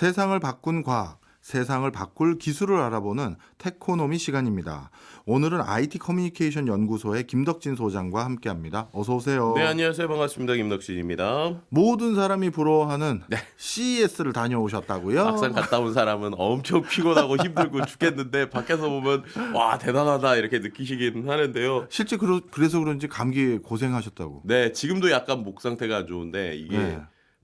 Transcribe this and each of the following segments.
세상을 바꾼 과학, 세상을 바꿀 기술을 알아보는 테코노미 시간입니다. 오늘은 IT 커뮤니케이션 연구소의 김덕진 소장과 함께합니다. 어서 오세요. 네 안녕하세요 반갑습니다 김덕진입니다. 모든 사람이 부러워하는 CES를 다녀오셨다고요? 네. 막상 갔다 온 사람은 엄청 피곤하고 힘들고 죽겠는데 밖에서 보면 와 대단하다 이렇게 느끼시긴 하는데요. 실제 그러, 그래서 그런지 감기 고생하셨다고. 네 지금도 약간 목 상태가 안 좋은데 이게 네.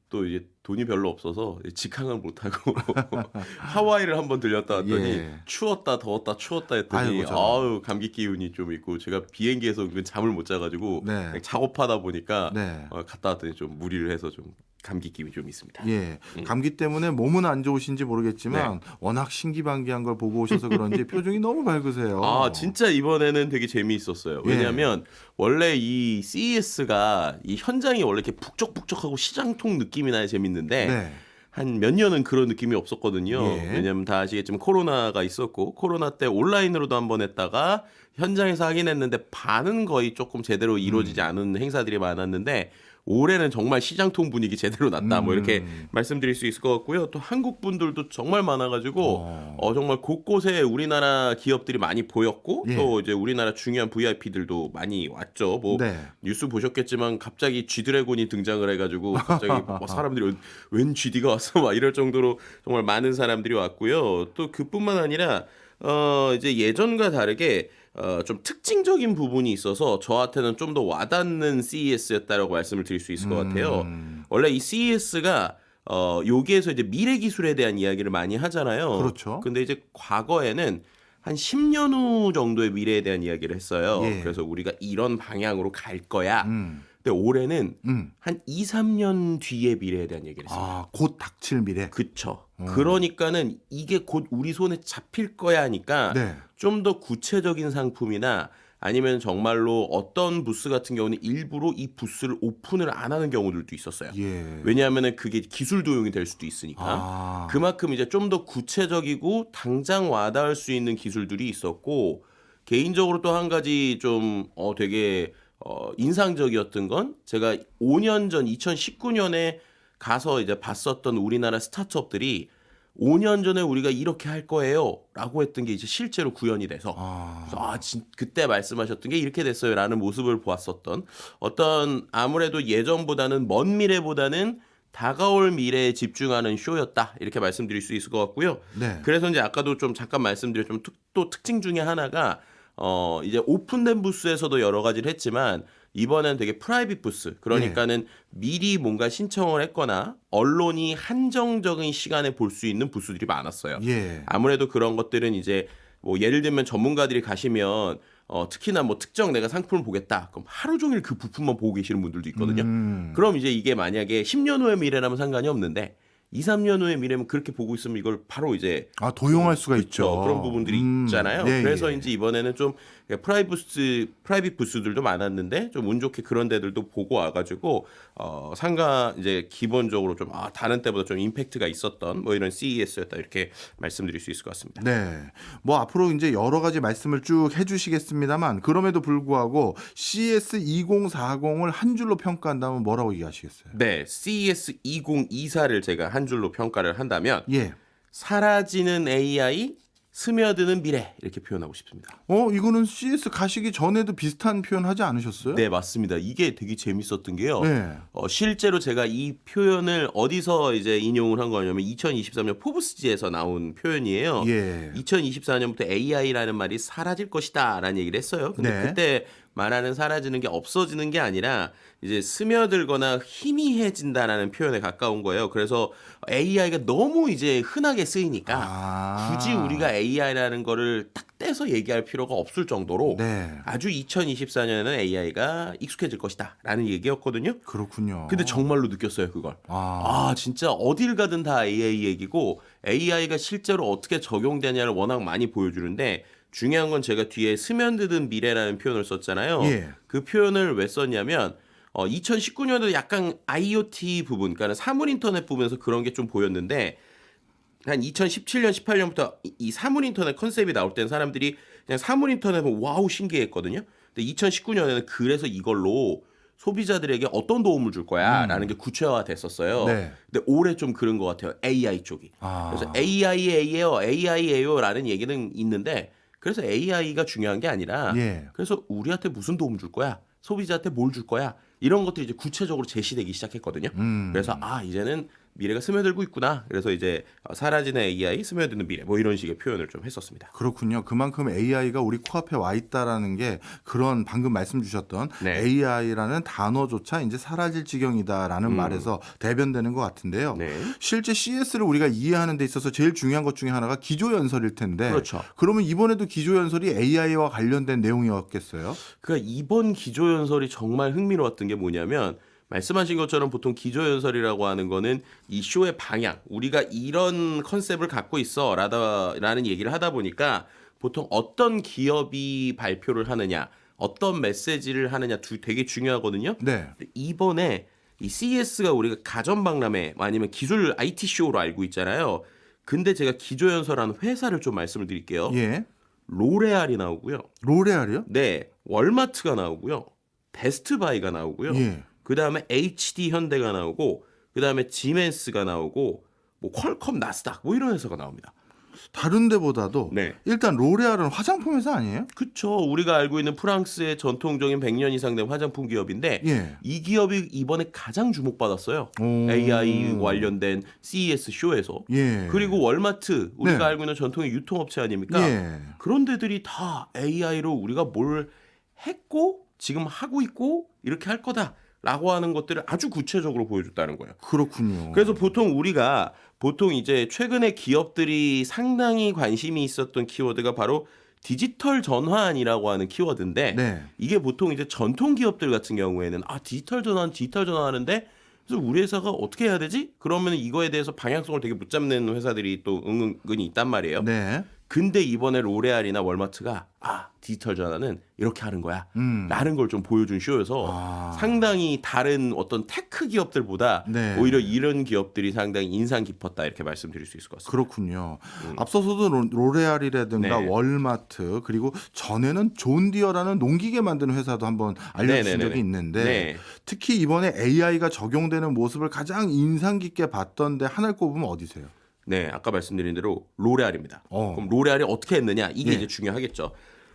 또 이제 돈이 별로 없어서 직항을 못 하고 하와이를 한번 들렸다 왔더니 예. 추웠다 더웠다 추웠다 했더니 저런. 아유 감기 기운이 좀 있고 제가 비행기에서 잠을 못 자가지고 네. 작업하다 보니까 네. 어, 갔다 왔더니 좀 무리를 해서 좀 감기 기운이 좀 있습니다. 예, 음. 감기 때문에 몸은 안 좋으신지 모르겠지만 네. 워낙 신기반기한 걸 보고 오셔서 그런지 표정이 너무 밝으세요. 아 진짜 이번에는 되게 재미있었어요. 예. 왜냐하면 원래 이 CES가 이 현장이 원래 이렇게 북적북적하고 시장통 느낌이 나야 재밌는데 네. 한 몇 년은 그런 느낌이 없었거든요. 예. 왜냐하면 다 아시겠지만 코로나가 있었고 코로나 때 온라인으로도 한 번 했다가 현장에서 하긴 했는데 반은 거의 조금 제대로 이루어지지 음. 않은 행사들이 많았는데 올해는 정말 시장통 분위기 제대로 났다. 뭐 이렇게 음. 말씀드릴 수 있을 것 같고요. 또 한국 분들도 정말 많아가지고 어. 어, 정말 곳곳에 우리나라 기업들이 많이 보였고 예. 또 이제 우리나라 중요한 VIP들도 많이 왔죠. 뭐 네. 뉴스 보셨겠지만 갑자기 G드래곤이 등장을 해가지고 갑자기 뭐 사람들이 웬- 웬 GD가 왔어 막 이럴 정도로 정말 많은 사람들이 왔고요. 또 그뿐만 아니라 어 이제 예전과 다르게 어 좀 특징적인 부분이 있어서 저한테는 좀 더 와닿는 CES였다라고 말씀을 드릴 수 있을 것 같아요. 음, 원래 이 CES가 어 여기에서 이제 미래 기술에 대한 이야기를 많이 하잖아요. 그렇죠. 근데 이제 과거에는 한 10년 후 정도의 미래에 대한 이야기를 했어요. 예. 그래서 우리가 이런 방향으로 갈 거야. 음, 근데 올해는 음. 한 2, 3년 뒤의 미래에 대한 얘기를 했어요. 아, 곧 닥칠 미래. 그쵸. 음. 그러니까는 이게 곧 우리 손에 잡힐 거야 하니까 네. 좀 더 구체적인 상품이나 아니면 정말로 어떤 부스 같은 경우는 일부러 이 부스를 오픈을 안 하는 경우들도 있었어요. 예. 왜냐하면은 그게 기술 도용이 될 수도 있으니까. 아, 그만큼 이제 좀 더 구체적이고 당장 와닿을 수 있는 기술들이 있었고 개인적으로 또 한 가지 좀 어 되게 어 인상적이었던 건 제가 5년 전 2019년에 가서 이제 봤었던 우리나라 스타트업들이 5년 전에 우리가 이렇게 할 거예요라고 했던 게 이제 실제로 구현이 돼서 아, 아, 진, 그때 말씀하셨던 게 이렇게 됐어요라는 모습을 보았었던 어떤 아무래도 예전보다는 먼 미래보다는 다가올 미래에 집중하는 쇼였다 이렇게 말씀드릴 수 있을 것 같고요. 네. 그래서 이제 아까도 좀 잠깐 말씀드린 좀또 특징 중에 하나가 어 이제 오픈된 부스에서도 여러 가지를 했지만 이번엔 되게 프라이빗 부스 그러니까는 미리 뭔가 신청을 했거나 언론이 한정적인 시간에 볼 수 있는 부스들이 많았어요. 예. 아무래도 그런 것들은 이제 뭐 예를 들면 전문가들이 가시면 어 특히나 뭐 특정 내가 상품을 보겠다. 그럼 하루 종일 그 부품만 보고 계시는 분들도 있거든요. 음, 그럼 이제 이게 만약에 10년 후의 미래라면 상관이 없는데 2, 3년 후의 미래면 그렇게 보고 있으면 이걸 바로 이제 아, 도용할 수가 있죠. 그렇죠. 그런 부분들이 음, 있잖아요. 예, 그래서 예. 이제 이번에는 좀 프라이부스 프라이빗 부스들도 많았는데 좀 운 좋게 그런 데들도 보고 와가지고 어 상가 이제 기본적으로 좀 아, 다른 때보다 좀 임팩트가 있었던 뭐 이런 CES였다 이렇게 말씀드릴 수 있을 것 같습니다. 네. 뭐 앞으로 이제 여러 가지 말씀을 쭉 해주시겠습니다만 그럼에도 불구하고 CS 2040을 한 줄로 평가한다면 뭐라고 얘기하시겠어요? 네, CES 2024를 제가 한 줄로 평가를 한다면 예. 사라지는 AI, 스며드는 미래 이렇게 표현하고 싶습니다. 어, 이거는 CS 가시기 전에도 비슷한 표현 하지 않으셨어요? 네, 맞습니다. 이게 되게 재밌었던 게요. 네. 어, 실제로 제가 이 표현을 어디서 이제 인용을 한 거냐면 2023년 포브스지에서 나온 표현이에요. 예. 2024년부터 AI라는 말이 사라질 것이다라는 얘기를 했어요. 근데 네. 그때 말하는 사라지는 게 없어지는 게 아니라 이제 스며들거나 희미해진다라는 표현에 가까운 거예요. 그래서 AI가 너무 이제 흔하게 쓰이니까 아. 굳이 우리가 AI라는 거를 딱 떼서 얘기할 필요가 없을 정도로 네. 아주 2024년에는 AI가 익숙해질 것이다라는 얘기였거든요. 그렇군요. 근데 정말로 느꼈어요 그걸. 아. 아 진짜 어딜 가든 다 AI 얘기고 AI가 실제로 어떻게 적용되냐를 워낙 많이 보여주는데 중요한 건 제가 뒤에 스며드는 미래라는 표현을 썼잖아요. 예. 그 표현을 왜 썼냐면 어, 2019년도 약간 IoT 부분, 그러니까 사물 인터넷 부분에서 그런 게 좀 보였는데 한 2017년, 18년부터 이, 이 사물 인터넷 컨셉이 나올 땐 사람들이 그냥 사물 인터넷은 와우 신기했거든요. 근데 2019년에는 그래서 이걸로 소비자들에게 어떤 도움을 줄 거야라는 게 구체화됐었어요. 음. 네. 근데 올해 좀 그런 것 같아요. AI 쪽이. 아. 그래서 AI예요, AI예요라는 얘기는 있는데 그래서 AI가 중요한 게 아니라 예. 그래서 우리한테 무슨 도움 줄 거야? 소비자한테 뭘 줄 거야? 이런 것들이 이제 구체적으로 제시되기 시작했거든요. 음. 그래서 아 이제는 미래가 스며들고 있구나. 그래서 이제 어, 사라지는 AI, 스며드는 미래 뭐 이런 식의 표현을 좀 했었습니다. 그렇군요. 그만큼 AI가 우리 코앞에 와 있다라는 게 그런 방금 말씀 주셨던 네. AI라는 단어조차 이제 사라질 지경이다라는 음. 말에서 대변되는 것 같은데요. 네. 실제 CS를 우리가 이해하는 데 있어서 제일 중요한 것 중에 하나가 기조 연설일 텐데 그렇죠. 그러면 이번에도 기조 연설이 AI와 관련된 내용이었겠어요? 그러니까 이번 기조 연설이 정말 흥미로웠던 게 뭐냐면 말씀하신 것처럼 보통 기조 연설이라고 하는 거는 이 쇼의 방향, 우리가 이런 컨셉을 갖고 있어 라는 얘기를 하다 보니까 보통 어떤 기업이 발표를 하느냐, 어떤 메시지를 하느냐 두 되게 중요하거든요. 네. 이번에 이 CES가 우리가 가전 박람회 아니면 기술 IT 쇼로 알고 있잖아요. 근데 제가 기조 연설하는 회사를 좀 말씀을 드릴게요. 예. 로레알이 나오고요. 로레알이요? 네, 월마트가 나오고요. 베스트바이가 나오고요. 예. 그 다음에 HD 현대가 나오고, 그 다음에 지멘스가 나오고, 뭐 퀄컴 나스닥 뭐 이런 회사가 나옵니다. 다른 데보다도 네. 일단 로레알은 화장품 회사 아니에요? 그쵸. 우리가 알고 있는 프랑스의 전통적인 100년 이상 된 화장품 기업인데, 예. 이 기업이 이번에 가장 주목받았어요. 오. AI 관련된 CES 쇼에서. 예. 그리고 월마트, 우리가 네. 알고 있는 전통의 유통업체 아닙니까? 예. 그런 데들이 다 AI로 우리가 뭘 했고 지금 하고 있고 이렇게 할 거다 라고 하는 것들을 아주 구체적으로 보여줬다는 거예요. 그렇군요. 그래서 보통 우리가 보통 이제 최근에 기업들이 상당히 관심이 있었던 키워드가 바로 디지털 전환이라고 하는 키워드인데 네. 이게 보통 이제 전통 기업들 같은 경우에는 아 디지털 전환 디지털 전환하는데 그래서 우리 회사가 어떻게 해야 되지? 그러면 이거에 대해서 방향성을 되게 못 잡는 회사들이 또 은근히 있단 말이에요. 네. 근데 이번에 로레알이나 월마트가 아 디지털 전환은 이렇게 하는 거야 음. 라는 걸 좀 보여준 쇼여서 아. 상당히 다른 어떤 테크 기업들보다 네. 오히려 이런 기업들이 상당히 인상 깊었다 이렇게 말씀드릴 수 있을 것 같습니다. 그렇군요. 앞서서도 로- 로레알이라든가 음. 네. 월마트 그리고 전에는 존디어라는 농기계 만드는 회사도 한번 알려주신 네네네네. 적이 있는데 네. 특히 이번에 AI가 적용되는 모습을 가장 인상 깊게 봤던데 하나를 꼽으면 어디세요? 네, 아까 말씀드린 대로 로레알입니다. 어. 그럼 로레알이 어떻게 했느냐 이게 예. 이제 중요하겠죠.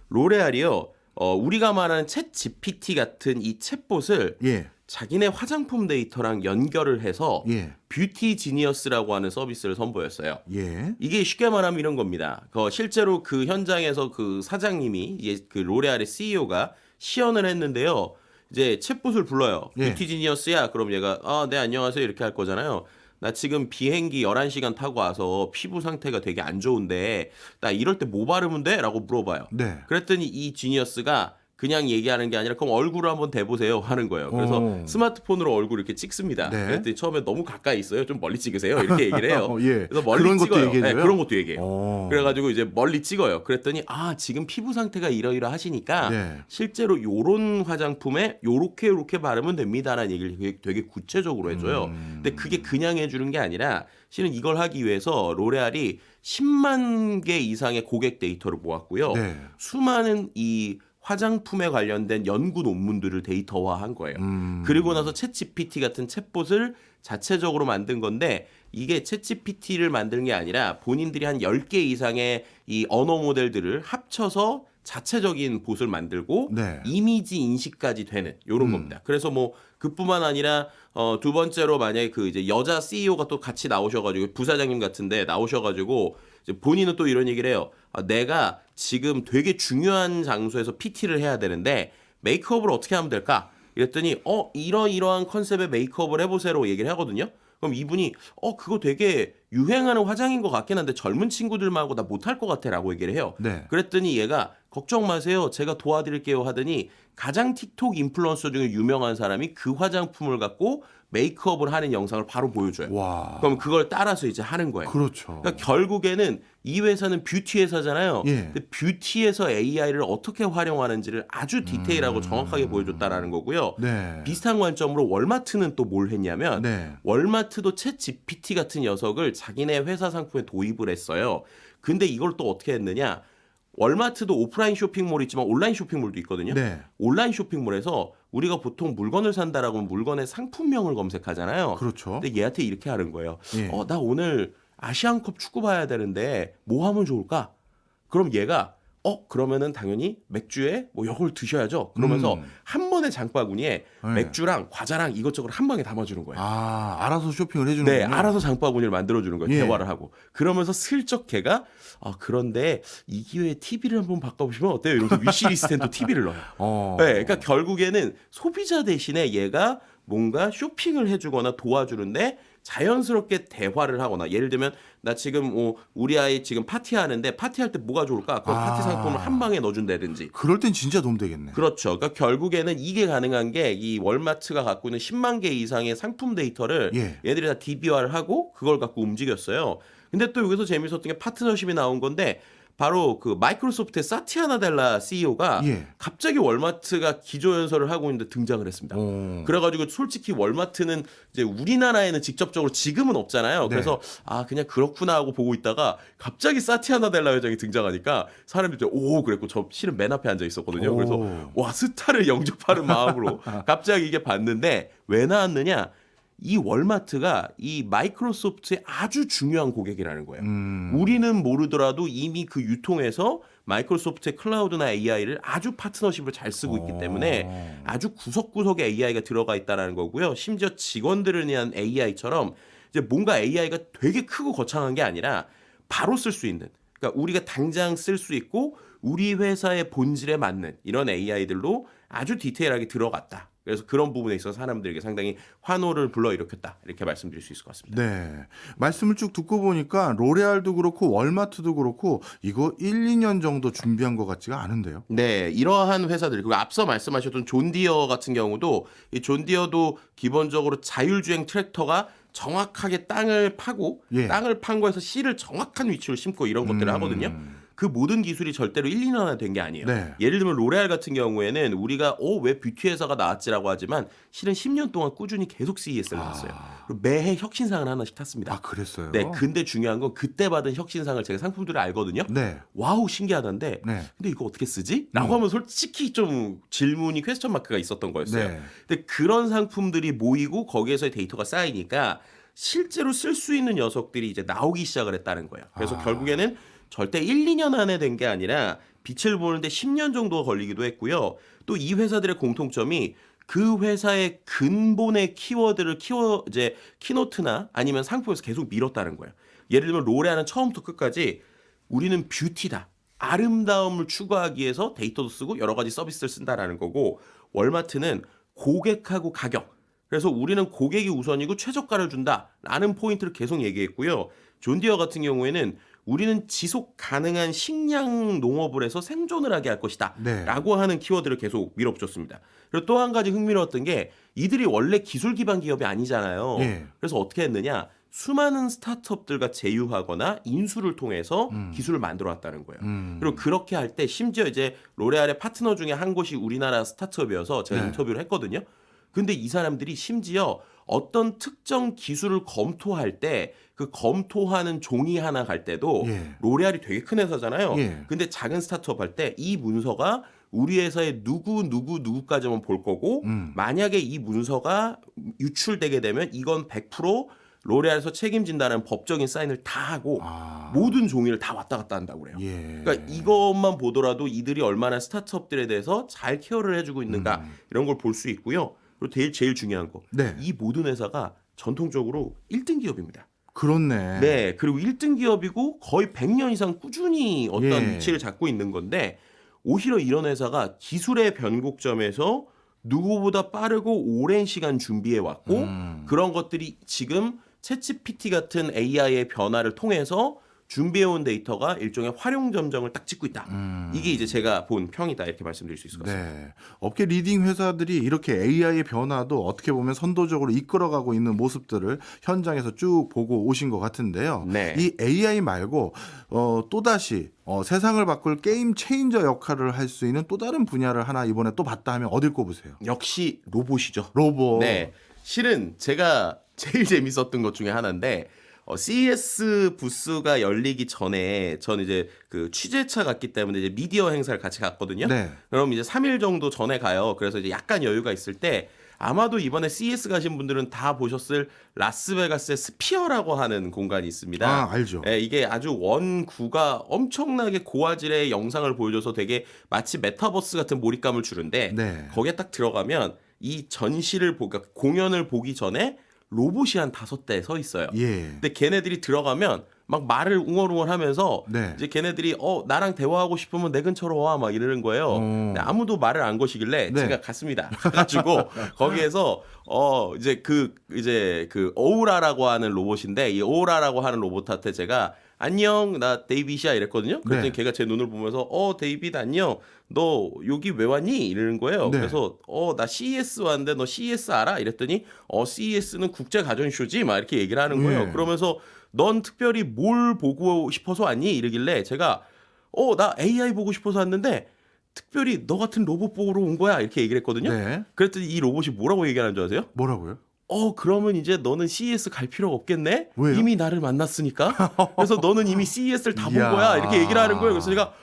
로레알이요. 어, 우리가 말하는 챗 GPT 같은 이 챗봇을 예, 자기네 화장품 데이터랑 연결을 해서 예, 뷰티 지니어스라고 하는 서비스를 선보였어요. 예. 이게 쉽게 말하면 이런 겁니다. 그 실제로 그 현장에서 그 사장님이 이제 그 로레알의 CEO가 시연을 했는데요. 이제 챗봇을 불러요. 예. 뷰티 지니어스야. 그럼 얘가 아, 네, 안녕하세요. 이렇게 할 거잖아요. 나 지금 비행기 11시간 타고 와서 피부 상태가 되게 안 좋은데 나 이럴 때 뭐 바르면 돼? 라고 물어봐요. 네. 그랬더니 이 지니어스가 그냥 얘기하는 게 아니라 그럼 얼굴을 한번 대보세요 하는 거예요. 그래서 오. 스마트폰으로 얼굴 이렇게 찍습니다. 네. 그랬더니 처음에 너무 가까이 있어요. 좀 멀리 찍으세요. 이렇게 얘기를 해요. 어, 예. 그래서 멀리 그런 것도 찍어요. 얘기해줘요? 네, 그런 것도 얘기해요. 어. 그래가지고 이제 멀리 찍어요. 그랬더니 아 지금 피부 상태가 이러이러 하시니까 네. 실제로 요런 화장품에 요렇게 요렇게 바르면 됩니다라는 얘기를 되게, 되게 구체적으로 해줘요. 음. 근데 그게 그냥 해주는 게 아니라 실은 이걸 하기 위해서 로레알이 10만 개 이상의 고객 데이터를 모았고요. 네. 수많은 이 화장품에 관련된 연구 논문들을 데이터화한 거예요. 음. 그리고 나서 챗GPT 같은 챗봇을 자체적으로 만든 건데 이게 챗GPT를 만든 게 아니라 본인들이 한 10개 이상의 이 언어 모델들을 합쳐서 자체적인 봇을 만들고 네. 이미지 인식까지 되는 요런 음. 겁니다. 그래서 뭐 그뿐만 아니라 어, 두 번째로 만약에 그 이제 여자 CEO가 또 같이 나오셔가지고 부사장님 같은데 나오셔가지고 본인은 또 이런 얘기를 해요. 아, 내가 지금 되게 중요한 장소에서 PT를 해야 되는데 메이크업을 어떻게 하면 될까? 이랬더니 어 이러이러한 컨셉의 메이크업을 해보세요 얘기를 하거든요. 그럼 이분이 어 그거 되게 유행하는 화장인 것 같긴 한데 젊은 친구들만 하고 나 못할 것 같아라고 얘기를 해요. 네. 그랬더니 얘가 걱정 마세요. 제가 도와드릴게요 하더니 가장 틱톡 인플루언서 중에 유명한 사람이 그 화장품을 갖고 메이크업을 하는 영상을 바로 보여줘요. 와. 그럼 그걸 따라서 이제 하는 거예요. 그렇죠. 그러니까 결국에는 이 회사는 뷰티 회사잖아요. 예. 근데 뷰티에서 AI를 어떻게 활용하는지를 아주 디테일하고 정확하게 보여줬다라는 거고요. 음. 네. 비슷한 관점으로 월마트는 또 뭘 했냐면 네. 월마트도 챗 GPT 같은 녀석을 자기네 회사 상품에 도입을 했어요. 근데 이걸 또 어떻게 했느냐? 월마트도 오프라인 쇼핑몰이 있지만 온라인 쇼핑몰도 있거든요. 네. 온라인 쇼핑몰에서 우리가 보통 물건을 산다라고 하면 물건의 상품명을 검색하잖아요. 그렇죠. 근데 얘한테 이렇게 하는 거예요. 예. 어, 나 오늘 아시안컵 축구 봐야 되는데 뭐 하면 좋을까? 그럼 얘가 어 그러면은 당연히 맥주에 뭐 이걸 드셔야죠. 그러면서 음. 한 번에 장바구니에 네. 맥주랑 과자랑 이것저것 한 방에 담아주는 거예요. 아, 알아서 쇼핑을 해주는 네, 알아서 장바구니를 만들어주는 거예요. 예. 대화를 하고. 그러면서 슬쩍 걔가 아 그런데 이 기회에 TV를 한번 바꿔보시면 어때요? 이러면서 위시리스트엔 또 TV를 넣어요. 어. 네, 그러니까 결국에는 소비자 대신에 얘가 뭔가 쇼핑을 해주거나 도와주는데 자연스럽게 대화를 하거나 예를 들면 나 지금 뭐 우리 아이 지금 파티하는데 파티할 때 뭐가 좋을까? 그럼 아. 파티 상품을 한 방에 넣어준다든지. 그럴 땐 진짜 도움 되겠네. 그렇죠. 그러니까 결국에는 이게 가능한 게 이 월마트가 갖고 있는 10만 개 이상의 상품 데이터를 예. 얘들이 다 DB화를 하고 그걸 갖고 움직였어요. 근데 또 여기서 재밌었던 게 파트너십이 나온 건데 바로 그 마이크로소프트의 사티아 나 델라 CEO가 예. 갑자기 월마트가 기조연설을 하고 있는데 등장을 했습니다. 어. 그래가지고 솔직히 월마트는 이제 우리나라에는 직접적으로 지금은 없잖아요. 네. 그래서 아 그냥 그렇구나 하고 보고 있다가 갑자기 사티아 나 델라 회장이 등장하니까 사람들이 오 그랬고 저 실은 맨 앞에 앉아 있었거든요. 그래서 오. 와 스타를 영접하는 마음으로 갑자기 이게 봤는데 왜 나왔느냐? 이 월마트가 이 마이크로소프트의 아주 중요한 고객이라는 거예요. 음. 우리는 모르더라도 이미 그 유통에서 마이크로소프트의 클라우드나 AI를 아주 파트너십을 잘 쓰고 있기 때문에 어. 아주 구석구석에 AI가 들어가 있다라는 거고요. 심지어 직원들을 위한 AI처럼 이제 뭔가 AI가 되게 크고 거창한 게 아니라 바로 쓸 수 있는 그러니까 우리가 당장 쓸 수 있고 우리 회사의 본질에 맞는 이런 AI들로 아주 디테일하게 들어갔다. 그래서 그런 부분에 있어서 사람들에게 상당히 환호를 불러일으켰다. 이렇게 말씀드릴 수 있을 것 같습니다. 네. 말씀을 쭉 듣고 보니까 로레알도 그렇고 월마트도 그렇고 이거 1, 2년 정도 준비한 것 같지가 않은데요. 네, 이러한 회사들 그리고 앞서 말씀하셨던 존디어 같은 경우도 이 존디어도 기본적으로 자율주행 트랙터가 정확하게 땅을 파고 예. 땅을 판 거에서 씨를 정확한 위치로 심고 이런 것들을 음. 하거든요. 그 모든 기술이 절대로 1, 2년 안에 된게 아니에요. 네. 예를 들면 로레알 같은 경우에는 우리가 어왜 뷰티 회사가 나왔지라고 하지만 실은 10년 동안 꾸준히 계속 CES를 나왔어요. 그리고 매해 혁신상을 하나씩 탔습니다. 아, 그랬어요. 네, 근데 중요한 건 그때 받은 혁신상을 제가 상품들을 알거든요. 네. 와우 신기하던데 네. 근데 이거 어떻게 쓰지? 라고 하면 솔직히 좀 질문이 퀘스천 마크가 있었던 거였어요. 네. 근데 그런 상품들이 모이고 거기에서의 데이터가 쌓이니까 실제로 쓸 수 있는 녀석들이 이제 나오기 시작을 했다는 거예요. 그래서 아. 결국에는 절대 1, 2년 안에 된 게 아니라 빛을 보는데 10년 정도가 걸리기도 했고요. 또 이 회사들의 공통점이 그 회사의 근본의 키워드를 키워 이제 키노트나 아니면 상품에서 계속 밀었다는 거예요. 예를 들면 로레아는 처음부터 끝까지 우리는 뷰티다. 아름다움을 추구하기 위해서 데이터도 쓰고 여러 가지 서비스를 쓴다라는 거고 월마트는 고객하고 가격. 그래서 우리는 고객이 우선이고 최저가를 준다라는 포인트를 계속 얘기했고요. 존디어 같은 경우에는 우리는 지속 가능한 식량 농업을 해서 생존을 하게 할 것이다. 네. 라고 하는 키워드를 계속 밀어붙였습니다. 그리고 또 한 가지 흥미로웠던 게 이들이 원래 기술 기반 기업이 아니잖아요. 예. 그래서 어떻게 했느냐? 수많은 스타트업들과 제휴하거나 인수를 통해서 기술을 만들어 왔다는 거예요. 음. 그리고 그렇게 할 때 심지어 이제 로레알의 파트너 중에 한 곳이 우리나라 스타트업이어서 제가 네. 인터뷰를 했거든요. 근데 이 사람들이 심지어 어떤 특정 기술을 검토할 때 그 검토하는 종이 하나 갈 때도 예. 로레알이 되게 큰 회사잖아요. 예. 근데 작은 스타트업 할 때 이 문서가 우리 회사의 누구 누구 누구까지만 볼 거고 음. 만약에 이 문서가 유출되게 되면 이건 100% 로레알에서 책임진다는 법적인 사인을 다 하고 아. 모든 종이를 다 왔다 갔다 한다고 그래요. 예. 그러니까 이것만 보더라도 이들이 얼마나 스타트업들에 대해서 잘 케어를 해주고 있는가 음. 이런 걸 볼 수 있고요. 그리고 제일 제일 중요한 거, 네. 이 모든 회사가 전통적으로 1등 기업입니다. 그렇네. 네, 그리고 1등 기업이고 거의 100년 이상 꾸준히 어떤 예. 위치를 잡고 있는 건데 오히려 이런 회사가 기술의 변곡점에서 누구보다 빠르고 오랜 시간 준비해 왔고 음. 그런 것들이 지금 챗GPT 같은 AI의 변화를 통해서 준비해온 데이터가 일종의 활용 점정을 딱 찍고 있다. 음. 이게 이제 제가 본 평이다 이렇게 말씀드릴 수 있을 것 같습니다. 네. 업계 리딩 회사들이 이렇게 AI의 변화도 어떻게 보면 선도적으로 이끌어가고 있는 모습들을 현장에서 쭉 보고 오신 것 같은데요. 네. 이 AI 말고 어, 또 다시 어, 세상을 바꿀 게임 체인저 역할을 할 수 있는 또 다른 분야를 하나 이번에 또 봤다 하면 어딜 꼽으세요? 역시 로봇이죠. 로봇. 네. 실은 제가 제일 재밌었던 것 중에 하나인데 어, CES 부스가 열리기 전에 저는 이제 그 취재차 갔기 때문에 이제 미디어 행사를 같이 갔거든요. 네. 그럼 이제 3일 정도 전에 가요. 그래서 이제 약간 여유가 있을 때 아마도 이번에 CES 가신 분들은 다 보셨을 라스베가스의 스피어라고 하는 공간이 있습니다. 아, 알죠. 예, 이게 아주 원구가 엄청나게 고화질의 영상을 보여줘서 되게 마치 메타버스 같은 몰입감을 주는데 네. 거기에 딱 들어가면 이 전시를 보, 그러니까 공연을 보기 전에 로봇이 한 다섯 대 서 있어요. 예. 근데 걔네들이 들어가면 막 말을 웅얼웅얼하면서 네. 이제 걔네들이 어 나랑 대화하고 싶으면 내 근처로 와 막 이러는 거예요. 어. 근데 아무도 말을 안 거시길래 네. 제가 갔습니다. 가지고 거기에서 어 이제 그 이제 그 오우라라고 하는 로봇인데 이 오우라라고 하는 로봇한테 제가 안녕 나 데이빗이야 이랬거든요. 그랬더니 네. 걔가 제 눈을 보면서 어 데이빗 안녕 너 여기 왜 왔니 이러는 거예요. 네. 그래서 어 나 CES 왔는데 너 CES 알아 이랬더니 어 CES는 국제 가전 쇼지 막 이렇게 얘기를 하는 거예요. 네. 그러면서 넌 특별히 뭘 보고 싶어서 왔니 이러길래 제가 어 나 AI 보고 싶어서 왔는데 특별히 너 같은 로봇 보러 온 거야 이렇게 얘기를 했거든요. 네. 그랬더니 이 로봇이 뭐라고 얘기하는 줄 아세요? 뭐라고요? 어 그러면 이제 너는 CES 갈 필요가 없겠네. 왜요? 이미 나를 만났으니까. 그래서 너는 이미 CES를 다 본 이야. 거야. 이렇게 얘기를 하는 거예요. 그래서 제가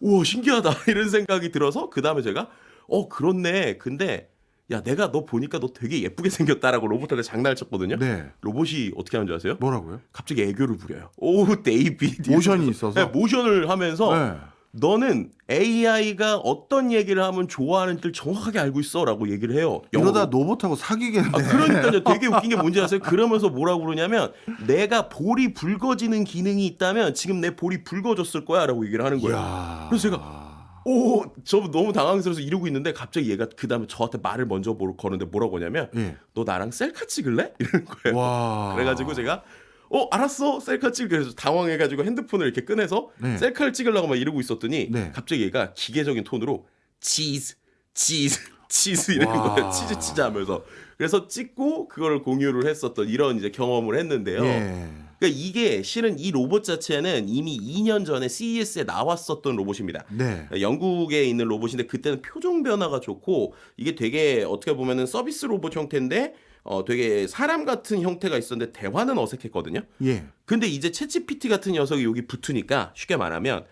우와 신기하다 이런 생각이 들어서 그 다음에 제가 어 그렇네. 근데 야 내가 너 보니까 너 되게 예쁘게 생겼다라고 로봇한테 장난을 쳤거든요. 네. 로봇이 어떻게 하는 줄 아세요? 뭐라고요? 갑자기 애교를 부려요. 오 데이비드 모션이 있어서? 네, 모션을 하면서 네. 너는 AI가 어떤 얘기를 하면 좋아하는지를 정확하게 알고 있어라고 얘기를 해요. 이러다 영어로. 로봇하고 사귀겠네. 아, 그러니까요. 되게 웃긴 게 뭔지 아세요? 그러면서 뭐라고 그러냐면 내가 볼이 붉어지는 기능이 있다면 지금 내 볼이 붉어졌을 거야라고 얘기를 하는 거예요. 이야. 그래서 제가 오, 저 너무 당황스러워서 이러고 있는데 갑자기 얘가 그 다음에 저한테 말을 먼저 뭐- 거는데 뭐라고 하냐면 예. 너 나랑 셀카 찍을래? 이러는 거예요. 와. 그래가지고 제가 어 알았어 셀카 찍 그래서 당황해가지고 핸드폰을 이렇게 꺼내서 네. 셀카를 찍으려고 막 이러고 있었더니 네. 갑자기 얘가 기계적인 톤으로 치즈 치즈 치즈 이러는 와. 거예요 치즈 치즈 하면서 그래서 찍고 그걸 공유를 했었던 이런 이제 경험을 했는데요. 예. 그러니까 이게 실은 이 로봇 자체는 이미 2년 전에 CES에 나왔었던 로봇입니다. 네. 영국에 있는 로봇인데 그때는 표정 변화가 좋고 이게 되게 어떻게 보면은 서비스 로봇 형태인데 어 되게 사람 같은 형태가 있었는데 대화는 어색했거든요. 예. 근데 이제 챗GPT 같은 녀석이 여기 붙으니까 쉽게 말하면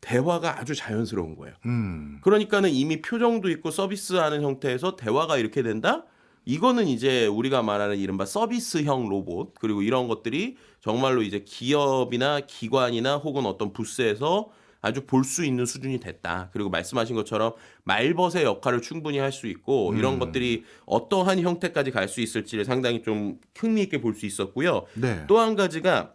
대화가 아주 자연스러운 거예요. 음. 그러니까는 이미 표정도 있고 서비스하는 형태에서 대화가 이렇게 된다? 이거는 이제 우리가 말하는 이른바 서비스형 로봇 그리고 이런 것들이 정말로 이제 기업이나 기관이나 혹은 어떤 부스에서 아주 볼 수 있는 수준이 됐다. 그리고 말씀하신 것처럼 말벗의 역할을 충분히 할 수 있고 이런 것들이 어떠한 형태까지 갈 수 있을지를 상당히 좀 흥미있게 볼 수 있었고요. 네. 또한 가지가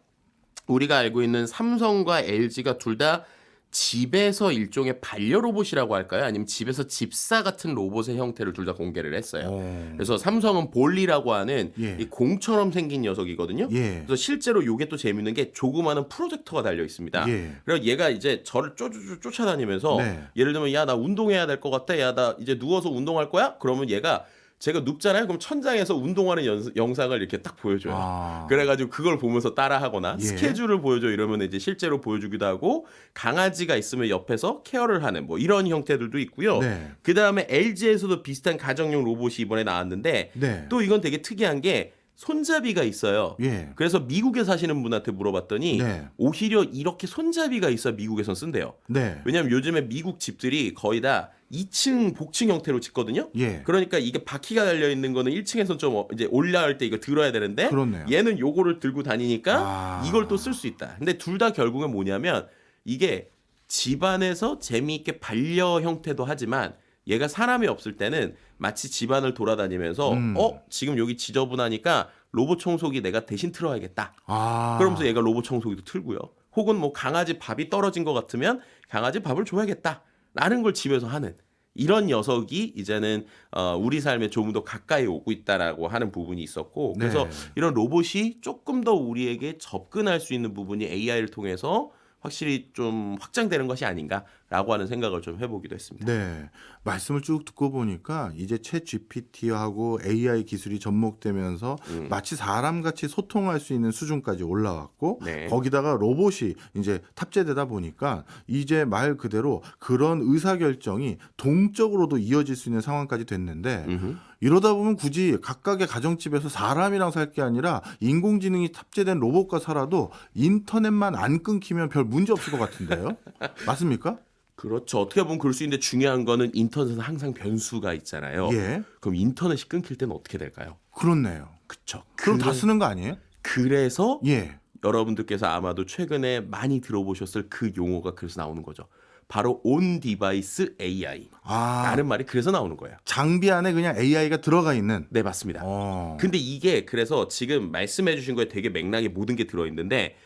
우리가 알고 있는 삼성과 LG가 둘다 집에서 일종의 반려 로봇이라고 할까요? 아니면 집에서 집사 같은 로봇의 형태를 둘 다 공개를 했어요. 어. 그래서 삼성은 볼리라고 하는 예. 이 공처럼 생긴 녀석이거든요. 예. 그래서 실제로 이게 또 재밌는 게 조그마한 프로젝터가 달려 있습니다. 예. 그래서 얘가 이제 저를 쫓, 쫓, 쫓아다니면서 네. 예를 들면 야 나 운동해야 될 것 같아. 야 나 이제 누워서 운동할 거야? 그러면 얘가 제가 눕잖아요. 그럼 천장에서 운동하는 연- 영상을 이렇게 딱 보여줘요. 아. 그래가지고 그걸 보면서 따라하거나 예. 스케줄을 보여줘 이러면 이제 실제로 보여주기도 하고 강아지가 있으면 옆에서 케어를 하는 뭐 이런 형태들도 있고요. 네. 그 다음에 LG에서도 비슷한 가정용 로봇이 이번에 나왔는데 네. 또 이건 되게 특이한 게 손잡이가 있어요. 예. 그래서 미국에 사시는 분한테 물어봤더니 네. 오히려 이렇게 손잡이가 있어 미국에선 쓴대요. 네. 왜냐하면 요즘에 미국 집들이 거의 다 2층 복층 형태로 짓거든요. 예. 그러니까 이게 바퀴가 달려 있는 거는 1층에서 좀 어- 이제 올라갈 때 이거 들어야 되는데 그렇네요. 얘는 요거를 들고 다니니까 아. 이걸 또 쓸 수 있다. 근데 둘 다 결국은 뭐냐면 이게 집안에서 재미있게 반려 형태도 하지만 얘가 사람이 없을 때는 마치 집안을 돌아다니면서 음. 어 지금 여기 지저분하니까 로봇 청소기 내가 대신 틀어야겠다. 아. 그러면서 얘가 로봇 청소기도 틀고요. 혹은 뭐 강아지 밥이 떨어진 것 같으면 강아지 밥을 줘야겠다. 라는 걸 집에서 하는 이런 녀석이 이제는 어, 우리 삶에 조금 더 가까이 오고 있다라고 하는 부분이 있었고 그래서 네. 이런 로봇이 조금 더 우리에게 접근할 수 있는 부분이 AI를 통해서 확실히 좀 확장되는 것이 아닌가 라고 하는 생각을 좀 해보기도 했습니다. 네. 말씀을 쭉 듣고 보니까 이제 챗 GPT하고 AI 기술이 접목되면서 음. 마치 사람같이 소통할 수 있는 수준까지 올라왔고 네. 거기다가 로봇이 이제 탑재되다 보니까 이제 말 그대로 그런 의사 결정이 동적으로도 이어질 수 있는 상황까지 됐는데 음흠. 이러다 보면 굳이 각각의 가정집에서 사람이랑 살 게 아니라 인공지능이 탑재된 로봇과 살아도 인터넷만 안 끊기면 별 문제 없을 것 같은데요. 맞습니까? 그렇죠. 어떻게 보면 그럴 수 있는데 중요한 거는 인터넷은 항상 변수가 있잖아요. 예. 그럼 인터넷이 끊길 때는 어떻게 될까요? 그렇네요. 그쵸. 그럼 다 쓰는 거 아니에요? 그래서 예. 여러분들께서 아마도 최근에 많이 들어보셨을 그 용어가 그래서 나오는 거죠. 바로 온 디바이스 AI. 아, 라는 말이 그래서 나오는 거예요. 장비 안에 그냥 AI가 들어가 있는. 네, 맞습니다. 어. 근데 이게 그래서 지금 말씀해 주신 거에 되게 맥락에 모든 게 들어 있는데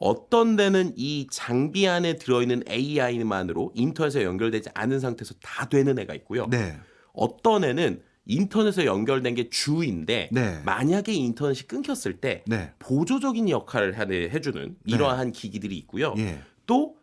어떤 데는 이 장비 안에 들어 있는 AI만으로 인터넷에 연결되지 않은 상태에서 다 되는 애가 있고요. 네. 어떤 애는 인터넷에 연결된 게 주인데 네. 만약에 인터넷이 끊겼을 때 네. 보조적인 역할을 해주는 이러한 기기들이 있고요. 예. 또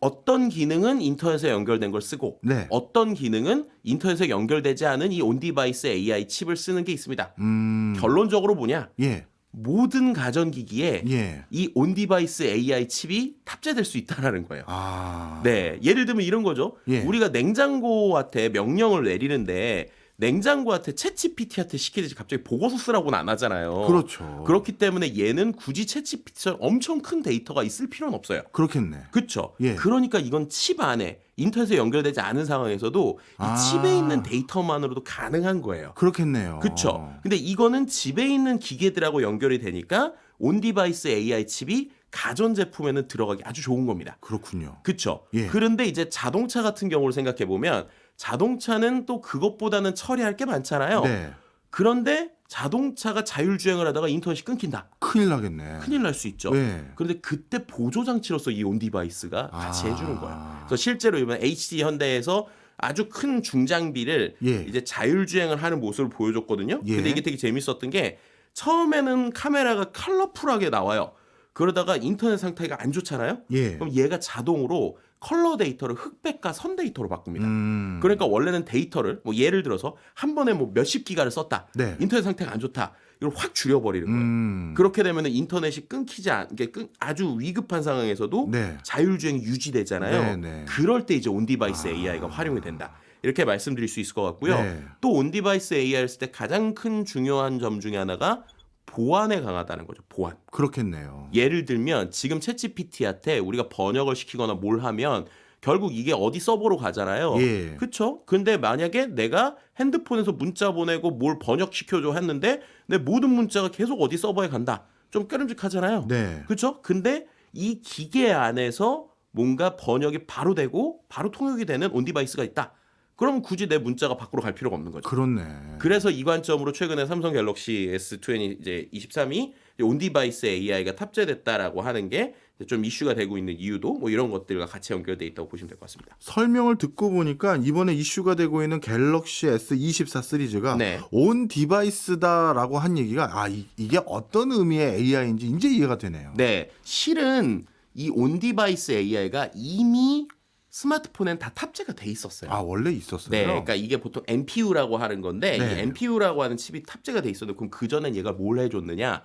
어떤 기능은 인터넷에 연결된 걸 쓰고 네. 어떤 기능은 인터넷에 연결되지 않은 이 온디바이스 AI 칩을 쓰는 게 있습니다. 음. 결론적으로 뭐냐? 예. 모든 가전기기에 예. 이 온디바이스 AI 칩이 탑재될 수 있다라는 거예요. 아. 네, 예를 들면 이런 거죠. 예. 우리가 냉장고한테 명령을 내리는데 냉장고한테 챗GPT한테 시키듯이 갑자기 보고서 쓰라고는 안 하잖아요. 그렇죠. 그렇기 때문에 얘는 굳이 챗GPT처럼 엄청 큰 데이터가 있을 필요는 없어요. 그렇겠네. 그렇죠. 예. 그러니까 이건 칩 안에 인터넷에 연결되지 않은 상황에서도 이 아. 칩에 있는 데이터만으로도 가능한 거예요. 그렇겠네요. 그렇죠. 근데 이거는 집에 있는 기계들하고 연결이 되니까 온 디바이스 AI 칩이 가전 제품에는 들어가기 아주 좋은 겁니다. 그렇군요. 그렇죠. 예. 그런데 이제 자동차 같은 경우를 생각해 보면 자동차는 또 그것보다는 처리할 게 많잖아요. 네. 그런데 자동차가 자율주행을 하다가 인터넷이 끊긴다. 큰일 나겠네. 큰일 날 수 있죠. 예. 그런데 그때 보조 장치로서 이 온 디바이스가 같이 아. 해주는 거예요. 그래서 실제로 이번 HD 현대에서 아주 큰 중장비를 예. 이제 자율주행을 하는 모습을 보여줬거든요. 예. 근데 이게 되게 재밌었던 게 처음에는 카메라가 컬러풀하게 나와요. 그러다가 인터넷 상태가 안 좋잖아요. 예. 그럼 얘가 자동으로 컬러 데이터를 흑백과 선 데이터로 바꿉니다. 음. 그러니까 원래는 데이터를 뭐 예를 들어서 한 번에 뭐 몇십 기가를 썼다. 네. 인터넷 상태가 안 좋다. 이걸 확 줄여버리는 거예요. 음. 그렇게 되면 인터넷이 끊기지 않게 끊, 아주 위급한 상황에서도 네. 자율주행이 유지되잖아요. 네, 네. 그럴 때 이제 온 디바이스 AI가 활용이 된다. 이렇게 말씀드릴 수 있을 것 같고요. 네. 또 온 디바이스 AI를 쓸 때 가장 큰 중요한 점 중에 하나가 보안에 강하다는 거죠. 보안. 그렇겠네요. 예를 들면 지금 챗GPT한테 우리가 번역을 시키거나 뭘 하면 결국 이게 어디 서버로 가잖아요. 예. 그렇죠? 근데 만약에 내가 핸드폰에서 문자 보내고 뭘 번역시켜줘 했는데 내 모든 문자가 계속 어디 서버에 간다. 좀 깨름직하잖아요. 네. 그렇죠? 근데 이 기계 안에서 뭔가 번역이 바로 되고 바로 통역이 되는 온 디바이스가 있다. 그러면 굳이 내 문자가 밖으로 갈 필요가 없는 거죠. 그렇네. 그래서 이 관점으로 최근에 삼성 갤럭시 S20 이제 23이 온 디바이스 AI가 탑재됐다라고 하는 게 좀 이슈가 되고 있는 이유도 뭐 이런 것들과 같이 연결돼 있다고 보시면 될 것 같습니다. 설명을 듣고 보니까 이번에 이슈가 되고 있는 갤럭시 S24 시리즈가 네. 온 디바이스다라고 한 얘기가 아 이, 게 어떤 의미의 AI인지 이제 이해가 되네요. 네, 실은 이 온 디바이스 AI가 이미 스마트폰엔 다 탑재가 돼 있었어요. 아 원래 있었어요. 네, 그러니까 이게 보통 NPU라고 하는 건데 네. 이 NPU라고 하는 칩이 탑재가 돼 있었는데 그럼 그 전엔 얘가 뭘 해줬느냐?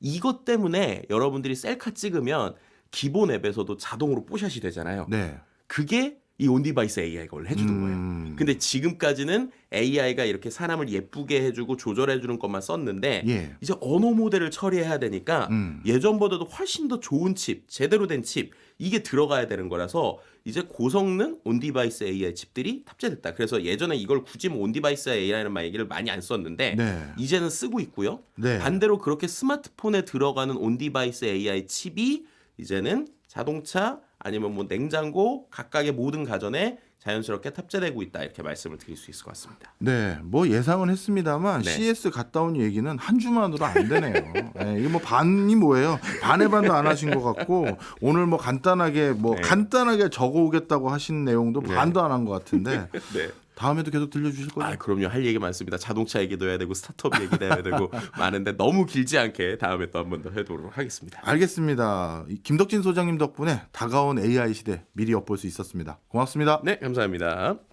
이것 때문에 여러분들이 셀카 찍으면 기본 앱에서도 자동으로 뽀샷이 되잖아요. 네. 그게 이 온디바이스 AI가 원래 해주는 거예요. 음. 근데 지금까지는 AI가 이렇게 사람을 예쁘게 해주고 조절해주는 것만 썼는데 예. 이제 언어 모델을 처리해야 되니까 음. 예전보다도 훨씬 더 좋은 칩, 제대로 된 칩, 이게 들어가야 되는 거라서 이제 고성능 온디바이스 AI 칩들이 탑재됐다. 그래서 예전에 이걸 굳이 뭐 온디바이스 AI라는 말 얘기를 많이 안 썼는데 네. 이제는 쓰고 있고요. 네. 반대로 그렇게 스마트폰에 들어가는 온디바이스 AI 칩이 이제는 자동차 아니면 뭐 냉장고 각각의 모든 가전에 자연스럽게 탑재되고 있다 이렇게 말씀을 드릴 수 있을 것 같습니다. 네, 뭐 예상은 했습니다만 네. CS 갔다 온 얘기는 한 주만으로 안 되네요. 네, 이게 뭐 반이 뭐예요? 반의 반도 안 하신 것 같고 오늘 뭐 간단하게 뭐 네. 간단하게 적어오겠다고 하신 내용도 반도 안 한 것 같은데 네. 다음에도 계속 들려주실 거죠? 아, 그럼요. 할 얘기 많습니다. 자동차 얘기도 해야 되고 스타트업 얘기도 해야 되고 많은데 너무 길지 않게 다음에 또 한 번 더 해도록 하겠습니다. 알겠습니다. 이 김덕진 소장님 덕분에 다가온 AI 시대 미리 엿볼 수 있었습니다. 고맙습니다. 네, 감사합니다.